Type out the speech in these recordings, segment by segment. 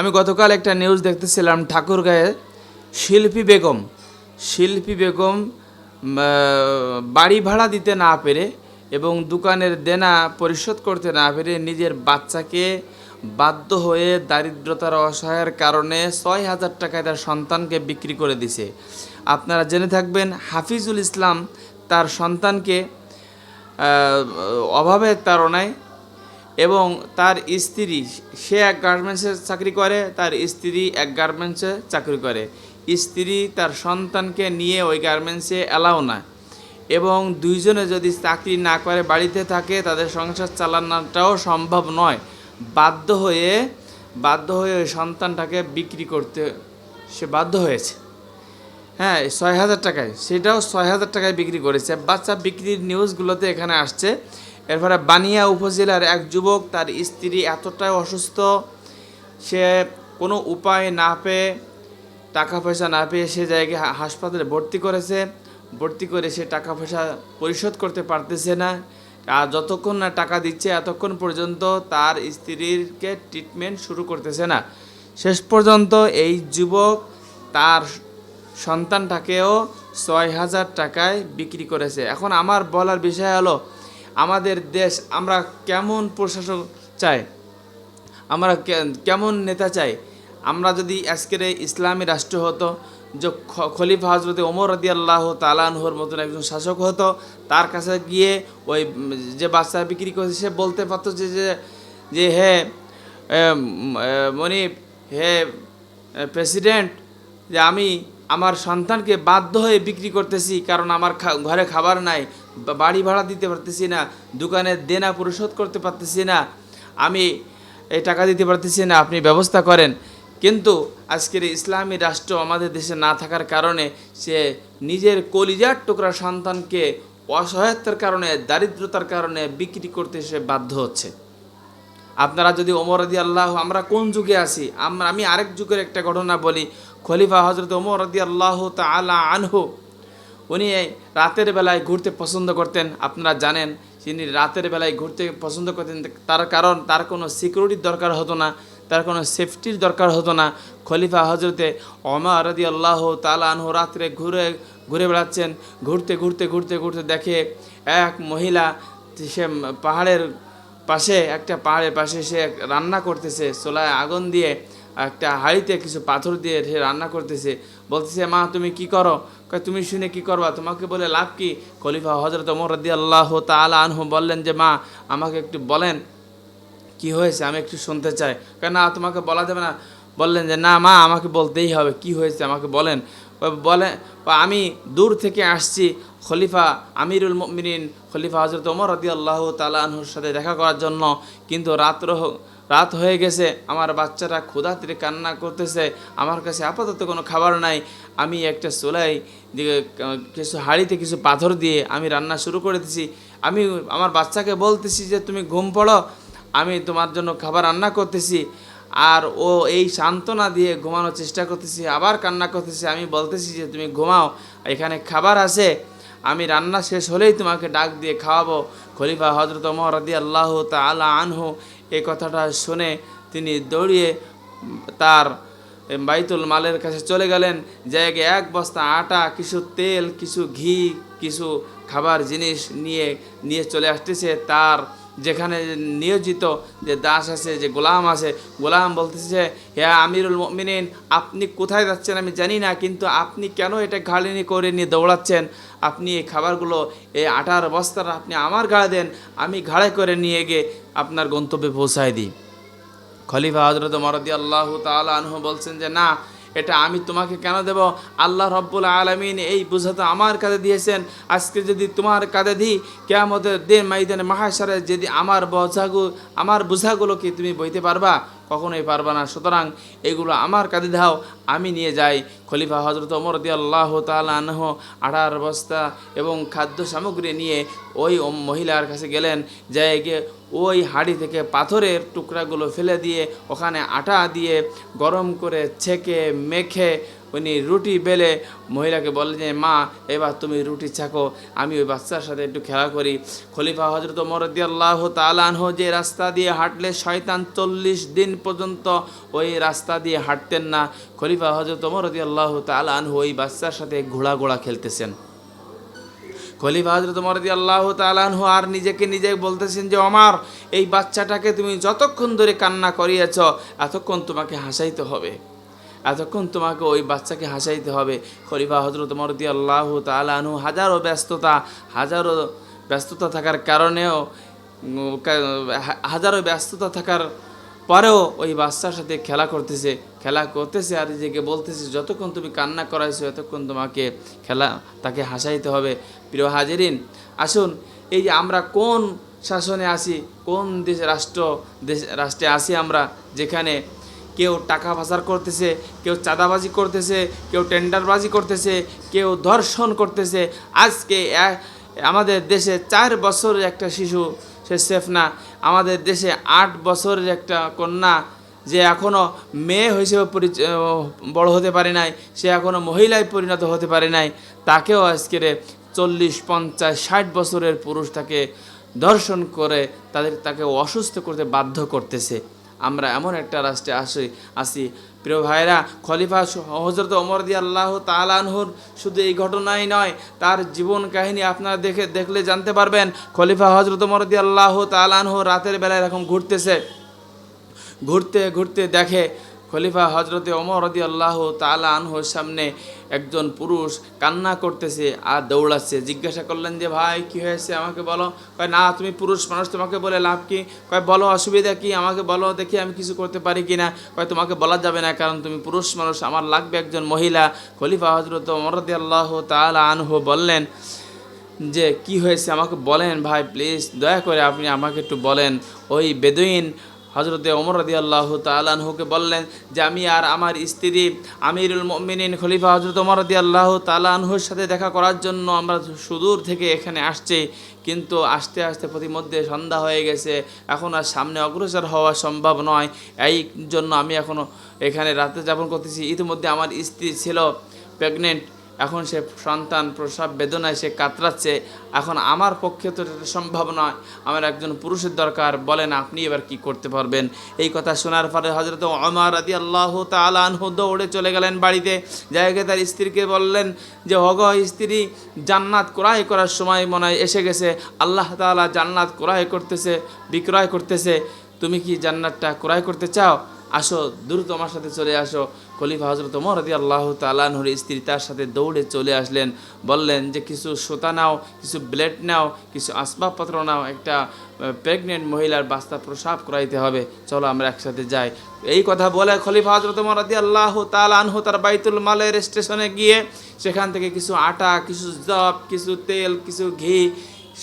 আমি গতকাল একটা নিউজ দেখতেছিলাম ঠাকুরগাঁয়ে শিল্পী বেগম শিল্পী বেগম বাড়ি ভাড়া দিতে না পেরে এবং দোকানের দেনা পরিশোধ করতে না পেরে নিজের বাচ্চাকে বাধ্য হয়ে দারিদ্রতার অসহায়ের কারণে ছয় হাজার টাকায় তার সন্তানকে বিক্রি করে দিছে। আপনারা জেনে থাকবেন, হাফিজুল ইসলাম তার সন্তানকে অভাবের তাড়নায় এবং তার স্ত্রী, সে এক গার্মেন্টসে চাকরি করে, তার স্ত্রী এক গার্মেন্টসে চাকরি করে। স্ত্রী তার সন্তানকে নিয়ে ওই গার্মেন্টসে অ্যালাও না। এবং দুইজনে যদি চাকরি না করে, বাড়িতে থাকে, তাদের সংসার চালানোটাও সম্ভব নয়। বাধ্য হয়ে বাধ্য হয়ে ওই সন্তানটাকে বিক্রি করতে সে বাধ্য হয়েছে। হ্যাঁ ছয় হাজার টাকায়, সেটাও ছয় হাজার টাকায় বিক্রি করেছে। বাচ্চা বিক্রির নিউজগুলোতে এখানে আসছে এরপরে বানিয়া উপজেলার এক যুবক তার স্ত্রী এতটাই অসুস্থ, সে কোনো উপায় না পেয়ে টাকা পয়সা না পেয়ে সে জায়গায় হাসপাতালে ভর্তি করেছে। ভর্তি করে সে টাকা পয়সা পরিশোধ করতে পারতেছে না। আর যতক্ষণ না টাকা দিচ্ছে, এতক্ষণ পর্যন্ত তার স্ত্রীরকে ট্রিটমেন্ট শুরু করতেছে না। শেষ পর্যন্ত এই যুবক তার সন্তানটাকেও ছয় হাজার টাকায় বিক্রি করেছে। এখন আমার বলার বিষয় হলো আমাদের দেশ আমরা কেমন প্রশাসক চাই? আমরা কেমন নেতা চাই? আমরা যদি আজকের ইসলামী রাষ্ট্র হতো, যে খলিফা হজরত ওমর রদি আল্লাহ তালানহর মতন একজন শাসক হতো, তার কাছে গিয়ে ওই যে বাচ্চা বিক্রি করেছে, সে বলতে পারতো যে, যে- হে মনিব হে প্রেসিডেন্ট যে আমি আমার সন্তানকে বাধ্য হয়ে বিক্রি করতেছি, কারণ আমার ঘরে খাবার নাই। বাড়ি ভাড়া দিতে পারতেছি না, দোকানের দেনা পরিশোধ করতে পারতেছি না, আমি এই টাকা দিতে পারতেছি না, আপনি ব্যবস্থা করেন। কিন্তু আজকের ইসলামী রাষ্ট্র আমাদের দেশে না থাকার কারণে সে নিজের কলিজার টুকরা সন্তানকে অসহায়তার কারণে, দারিদ্রতার কারণে বিক্রি করতে সে বাধ্য হচ্ছে। আপনারা যদি ওমর রদি আল্লাহ আমরা কোন যুগে আছি? আমরা আমি আরেক যুগের একটা ঘটনা বলি। খলিফা হজরত ওমর রদি আল্লাহ তালা আনহু উনি এই রাতের বেলায় ঘুরতে পছন্দ করতেন। আপনারা জানেন তিনি রাতের বেলায় ঘুরতে পছন্দ করতেন, তার কারণ তার কোনো সিকিউরিটির দরকার হতো না, তার কোনো সেফটির দরকার হতো না। খলিফা হজরতে ওমর রদি আল্লাহ তালা আনহু রাত্রে ঘুরে ঘুরে বেড়াচ্ছেন। ঘুরতে ঘুরতে ঘুরতে ঘুরতে দেখে এক মহিলা, সে পাহাড়ের পাশে, একটা পাহাড়ের পাশে সে রান্না করতেছে, চোলায় আগুন দিয়ে একটা হাঁড়িতে কিছু পাথর দিয়ে সে রান্না করতেছে। বলতেছে, মা, তুমি কি করো? তুমি শুনে কি করবা? তোমাকে বলে লাভ কি? খলিফা হজরত ওমর রদি আল্লাহ তালা আনহু বললেন যে, মা, আমাকে একটু বলেন, কি হয়েছে? আমি একটু শুনতে চাই। কেন না, তোমাকে বলা যাবে না। বললেন যে, না, মা, আমাকে বলতেই হবে, কি হয়েছে? আমাকে বলেন। বলে আমি দূর থেকে আসছি খলিফা আমিরুল মিন খলিফা হজরত ওমর রদি আল্লাহ আনহুর সাথে দেখা করার জন্য। কিন্তু রাত্র রাত হয়ে গেছে, আমার বাচ্চারা ক্ষুধাত্রে কান্না করতেছে, আমার কাছে আপাতত কোনো খাবার নাই। আমি একটা চুলাই কিছু হাঁড়িতে কিছু পাথর দিয়ে আমি রান্না শুরু করে দিছি। আমি আমার বাচ্চাকে বলতেছি যে, তুমি ঘুম পড়ো, আমি তোমার জন্য খাবার রান্না করতেছি। আর ও এই সান্ত্বনা দিয়ে ঘুমানোর চেষ্টা করতেছি, আবার কান্না করতেছি। আমি বলতেছি যে, তুমি ঘুমাও, এখানে খাবার আছে, আমি রান্না শেষ হলেই তোমাকে ডাক দিয়ে খাওয়াবো। খলিফা হজরত মহরদি আল্লাহ তা তালা আনহু এই কথাটা শুনে তিনি দৌড়িয়ে তার বাইতুল মালের কাছে চলে গেলেন। জায়গায় এক বস্তা আটা, কিছু তেল, কিছু ঘি, কিছু খাবার জিনিস নিয়ে নিয়ে চলে আসতেছে। তার যেখানে নিয়োজিত যে দাস আছে, যে গোলাম আছে, গোলাম বলতেছে হ্যাঁ আমিরুল মিনিন আপনি কোথায় যাচ্ছেন আমি জানি না, কিন্তু আপনি কেন এটা ঘাড়ে করে নিয়ে দৌড়াচ্ছেন? আপনি এই খাবারগুলো, এই আটার বস্তাটা আপনি আমার ঘাড়ে দেন, আমি ঘাড়ে করে নিয়ে গিয়ে আপনার গন্তব্যে পৌঁছায় দিই। খলিফা হজরত মরদি আল্লাহ তালা আনহু বলছেন যে, না এটা আমি তোমাকে কেন দেব? আল্লাহ রব্বুল আলমিন এই বোঝা তো আমার কাঁধে দিয়েছেন। আজকে যদি তোমার কাঁধে দিই কেমতের দিন মাইদানে মাহাসারে যদি আমার বোঝাগু আমার বোঝাগুলো কি তুমি বইতে পারবা? কখনোই পারবা না। সুতরাং এগুলো আমার কাঁধে দাও, আমি নিয়ে যাই। খলিফা হজরত ওমর দি আল্লাহ তালা আনহ আঠার বস্তা এবং খাদ্য সামগ্রী নিয়ে ওই মহিলার কাছে গেলেন। গিয়ে ওই হাঁড়ি থেকে পাথরের টুকরাগুলো ফেলে দিয়ে ওখানে আটা দিয়ে গরম করে ছেঁকে, মেখে উনি রুটি বেলে মহিলাকে বললেন যে, মা, এবার তুমি রুটি ছাকো, আমি ওই বাচ্চার সাথে একটু খেলা করি। খলিফা হজরত মরদি আল্লাহ তালানহ যে রাস্তা দিয়ে হাঁটলে শয়তান চল্লিশ দিন পর্যন্ত ওই রাস্তা দিয়ে হাঁটতেন না। খলিফা হজরত মরদি আল্লাহ তালানহ ওই বাচ্চার সাথে ঘোড়া ঘোড়া খেলতেছেন। খলিফা হজরত মরদি আল্লাহ তালানহু আর নিজেকে নিজে বলতেছেন যে আমার এই বাচ্চাটাকে তুমি যতক্ষণ ধরে কান্না করিয়েছ, এতক্ষণ তোমাকে হাসাইতে হবে। এতক্ষণ তোমাকে ওই বাচ্চাকে হাসাইতে হবে। খলিফা হজরত মরদি আল্লাহ তালানহু হাজারো ব্যস্ততা হাজারো ব্যস্ততা থাকার কারণেও হাজারো ব্যস্ততা থাকার পরেও ওই বাচ্চার সাথে খেলা করতেছে খেলা করতেছে আর নিজেকে বলতেছে, যতক্ষণ তুমি কান্না করাইছো, এতক্ষণ তোমাকে খেলা, তাকে হাসাইতে হবে। প্রিয় হাজিরিন, আসুন এই যে আমরা কোন শাসনে আসি কোন দেশ, রাষ্ট্র, দেশ, রাষ্ট্রে আসি আমরা, যেখানে কেউ টাকা পাচার করতেছে, কেউ চাঁদাবাজি করতেছে, কেউ টেন্ডারবাজি করতেছে, কেউ ধর্ষণ করতেছে, আজকে আমাদের দেশে চার বছরের একটা শিশু সে সেফ না। আমাদের দেশে আট বছরের একটা কন্যা যে এখনও মেয়ে হিসেবে পরিচ- আহ, বড় হতে পারে নাই সে এখনও মহিলায় পরিণত হতে পারে নাই। তাকেও আজকের চল্লিশ পঞ্চাশ ষাট বছরের পুরুষ তাকে দর্শন করে তাদের তাকে অসুস্থ করতে বাধ্য করতেছে। আমরা এমন একটা রাষ্ট্রে আসি আসি প্রিয় ভাইরা খলিফা হজরত অমর দিয়া আল্লাহ তালানহুর শুধু এই ঘটনাই নয়, তার জীবন কাহিনী আপনারা দেখে দেখলে জানতে পারবেন, খলিফা হজরত অমর দিয়া আল্লাহ তালানহ রাতের বেলায় এরকম ঘুরতেছে। ঘুরতে ঘুরতে দেখে খলিফা হজরতে ওমর রদি আল্লাহ তালা আনহর সামনে একজন পুরুষ কান্না করতেছে আর দৌড়াচ্ছে। জিজ্ঞাসা করলেন যে, ভাই, কি হয়েছে? আমাকে বলো। কয়, না, তুমি পুরুষ মানুষ, তোমাকে বলে লাভ কি? কয়, বলো, অসুবিধা কি? আমাকে বলো, দেখি আমি কিছু করতে পারি কি না কয়, তোমাকে বলা যাবে না, কারণ তুমি পুরুষ মানুষ, আমার লাগবে একজন মহিলা। খলিফা হজরত ওমর রদি আল্লাহ তালা আনহু বললেন যে, কি হয়েছে? আমাকে বলেন, ভাই, প্লিজ, দয়া করে আপনি আমাকে একটু বলেন। ওই বেদুইন হজরতে ওমর রদি আল্লাহ তালানহুকে বললেন যে আমি আর আমার স্ত্রী আমিরুল মমিনিন খলিফা হজরত ওমর রদি আল্লাহ তালানহুর সাথে দেখা করার জন্য আমরা সুদূর থেকে এখানে আসছি। কিন্তু আস্তে আস্তে প্রতিমধ্যে সন্ধ্যা হয়ে গেছে। এখন আর সামনে অগ্রসর হওয়া সম্ভব নয়। এই জন্য আমি এখনও এখানে রাতে যাপন করতেছি। ইতিমধ্যে আমার স্ত্রী ছিল প্রেগনেন্ট এখন সে সন্তান প্রসব বেদনায় সে কাতরাচ্ছে। এখন আমার পক্ষে তো এটা সম্ভব নয়। আমার একজন পুরুষের দরকার। বলেন, আপনি এবার কি করতে পারবেন? এই কথা শোনার পরে হজরত অমর আদি আল্লাহ তালানহ দৌড়ে চলে গেলেন বাড়িতে। জায়গায় তার স্ত্রীকে বললেন যে হগ স্ত্রী, জান্নাত ক্রয় করার সময় মনে হয় এসে গেছে। আল্লাহ তাআলা জান্নাত ক্রয় করতেছে, বিক্রয় করতেছে। তুমি কি জান্নাতটা ক্রয় করতে চাও? আসো, দ্রুত আমার সাথে চলে আসো। খলিফা হজরত ওমর রদি আল্লাহ তালানহর স্ত্রী তার সাথে দৌড়ে চলে আসলেন। বললেন যে, কিছু সুতা নাও, কিছু ব্লেড নাও, কিছু আসবাবপত্র নাও, একটা প্রেগনেন্ট মহিলার বাস্তা প্রসাব করাইতে হবে। চলো আমরা একসাথে যাই। এই কথা বলে খলিফা হজরত ওমর রদি আল্লাহ তালানহ তার বাইতুল মালের স্টেশনে গিয়ে সেখান থেকে কিছু আটা, কিছু জব কিছু তেল, কিছু ঘি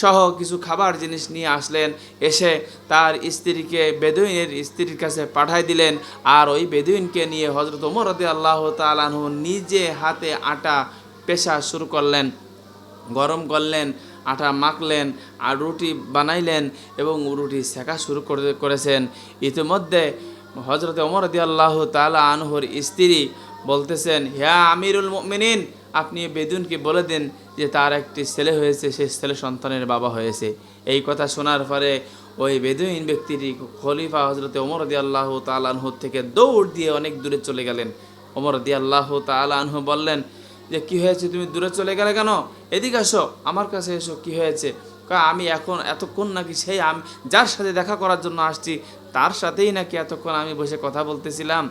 সহ কিছু খাবার জিনিস নিয়ে আসলেন। এসে তার স্ত্রীকে বেদুইনের স্ত্রীর কাছে পাঠাই দিলেন। আর ওই বেদুইনকে নিয়ে হজরত ওমর রদি আল্লাহ তালানহু নিজে হাতে আটা পেশা শুরু করলেন। গরম করলেন, আটা মাখলেন, আর রুটি বানাইলেন এবং রুটি শেখা শুরু করে করেছেন। ইতিমধ্যে হজরত ওমর আল্লাহ তালা আনহর স্ত্রী বলতেছেন হ্যাঁ আমিরুল মিনিন আপনি বেদুনকে বলে দিন যে তার একটি ছেলে হয়েছে, সে ছেলে সন্তানের বাবা হয়েছে। এই কথা শোনার পরে ওই বেদুইন ব্যক্তিটি খলিফা হজরতে ওমর দি আল্লাহ তালানহুর থেকে দৌড় দিয়ে অনেক দূরে চলে গেলেন। ওমর দি আল্লাহ তালানহু বললেন, যে কি হয়েছে? তুমি দূরে চলে গেলে কেন? এদিকে আসো, আমার কাছে এসো, কি হয়েছে? আমি এখন এতক্ষণ নাকি সেই আমি, যার সাথে দেখা করার জন্য আসছি, তার সাথেই নাকি এতক্ষণ আমি বসে কথা বলতেছিলাম?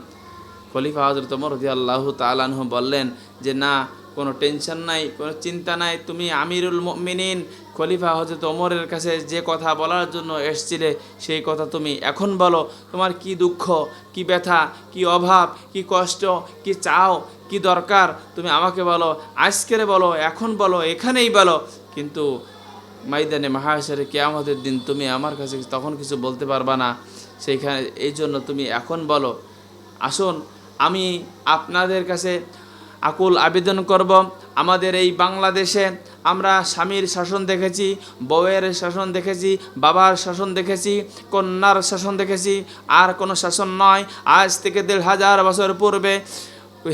খলিফা হজরত ওমর রদি আল্লাহ তালানহু বললেন, যে না কোনো টেনশন নাই, কোনো চিন্তা নাই। তুমি আমিরুল মিনিন খলিফা হজরত ওমরের কাছে যে কথা বলার জন্য এসছিলে, সেই কথা তুমি এখন বলো। তোমার কি দুঃখ, কি ব্যথা, কি অভাব, কি কষ্ট, কি চাও, কি দরকার? তুমি আমাকে বলো, আজকের বলো, এখন বলো, এখানেই বলো। কিন্তু মাইদানে মাহাশরে কেয়ামতের দিন তুমি আমার কাছে তখন কিছু বলতে পারবা না। সেইখানে, এই জন্য তুমি এখন বলো। আসুন, আমি আপনাদের কাছে আকুল আবেদন করব। আমাদের এই বাংলাদেশে আমরা স্বামীর শাসন দেখেছি, বউয়ের শাসন দেখেছি, বাবার শাসন দেখেছি, কন্যার শাসন দেখেছি, আর কোনো শাসন নয়। আজ থেকে দেড় হাজার বছর পূর্বে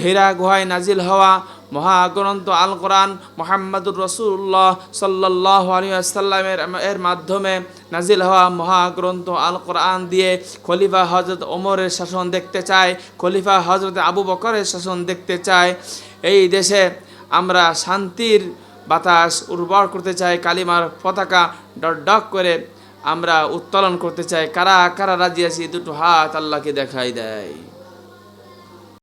হীরা গুহায় নাজিল হওয়া মহাগ্রন্থ আল কোরআন মোহাম্মদুর রসুল্লাহ সাল্লাহ আলিয়াল্লামের এর মাধ্যমে নাজিল হওয়া মহাগ্রন্থ আল কোরআন দিয়ে খলিফা হজরত ওমরের শাসন দেখতে চায় খলিফা হজরত আবু বকরের শাসন দেখতে চায় এই দেশে আমরা শান্তির বাতাস উর্বর করতে চাই, কালিমার পতাকা ডট ডক করে আমরা উত্তোলন করতে চাই। কারা কারা রাজি আছি? দুটো হাত আল্লাহকে দেখাই দেয়।